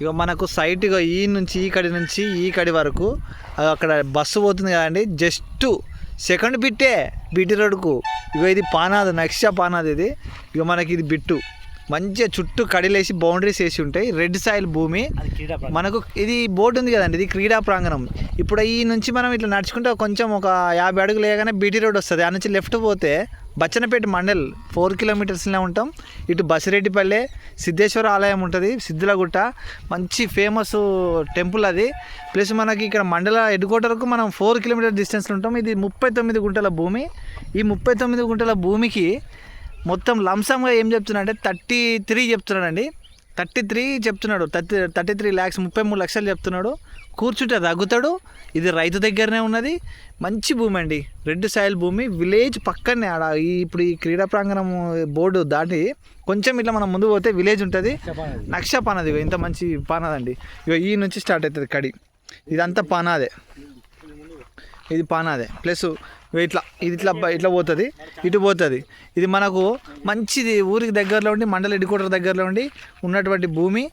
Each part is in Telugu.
ఇక మనకు సైట్ ఈ నుంచి ఈ కడి నుంచి ఈ కడి వరకు అక్కడ బస్సు పోతుంది కదండి. జస్ట్ సెకండ్ బిట్టే బిట్టి రోడ్డుకు. ఇక ఇది పానాది నెక్స్ట్ పానాది ఇది. ఇక మనకి ఇది బిట్టు. మంచిగా చుట్టూ కడిలేసి బౌండరీస్ వేసి ఉంటాయి. రెడ్ సాయిల్ భూమి. మనకు ఇది బోర్డు ఉంది కదండి ఇది క్రీడా ప్రాంగణం ఇప్పుడు ఈ నుంచి మనం ఇట్లా నడుచుకుంటే కొంచెం ఒక యాభై అడుగులు వేయగానే బీటీ రోడ్ వస్తుంది. ఆ నుంచి లెఫ్ట్ పోతే బచ్చనపేట మండల్ ఫోర్ కిలోమీటర్స్లో ఉంటాం. ఇటు బసిరెడ్డిపల్లె సిద్ధేశ్వర ఆలయం ఉంటుంది సిద్ధులగుట్ట మంచి ఫేమస్ టెంపుల్ అది. ప్లస్ మనకి ఇక్కడ మండల హెడ్ క్వార్టర్కు మనం ఫోర్ కిలోమీటర్ డిస్టెన్స్లో ఉంటాం. ఇది ముప్పై తొమ్మిది గుంటల భూమి. ఈ ముప్పై తొమ్మిది గుంటల భూమికి మొత్తం లంసంగా ఏం చెప్తున్నా అంటే థర్టీ త్రీ చెప్తున్నాడండి. థర్టీ త్రీ చెప్తున్నాడు. థర్టీ థర్టీ త్రీ ల్యాక్స్ ముప్పై మూడు లక్షలు చెప్తున్నాడు. కూర్చుంటే తగ్గుతాడు. ఇది రైతు దగ్గరనే ఉన్నది. మంచి భూమి అండి. రెడ్ సాయిల్ భూమి. విలేజ్ పక్కనే ఆడ. ఈ ఇప్పుడు ఈ క్రీడా ప్రాంగణం బోర్డు దాటి కొంచెం ఇట్లా మనం ముందు పోతే విలేజ్ ఉంటుంది. నక్ష పానది ఇంత మంచి పానదండి. ఇగో ఈ నుంచి స్టార్ట్ అవుతుంది కడి. ఇదంతా పానాదే. ఇది పానాదే. ప్లస్ ఇట్లా ఇది ఇట్లా ఇట్లా పోతుంది. ఇటు పోతుంది. ఇది మనకు మంచిది. ఊరికి దగ్గరలో ఉండి మండల ఎడ్డుకోటర్ దగ్గరలో ఉండి ఉన్నటువంటి భూమి.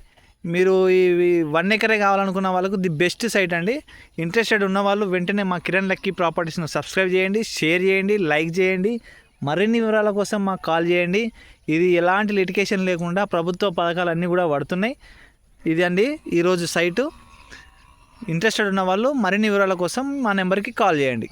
మీరు ఇవి వన్ ఎకరే కావాలనుకున్న వాళ్ళకు ది బెస్ట్ సైట్ అండి. ఇంట్రెస్టెడ్ ఉన్న వాళ్ళు వెంటనే మా కిరణ్ లక్కీ ప్రాపర్టీస్ను సబ్స్క్రైబ్ చేయండి షేర్ చేయండి లైక్ చేయండి. మరిన్ని వివరాల కోసం మాకు కాల్ చేయండి. ఇది ఎలాంటి లిటికేషన్ లేకుండా ప్రభుత్వ పథకాలు అన్నీ కూడా పడుతున్నాయి. ఇది అండి ఈరోజు సైటు. ఇంట్రెస్టెడ్ ఉన్న వాళ్ళు మరిన్ని వివరాల కోసం మా నెంబర్కి కాల్ చేయండి.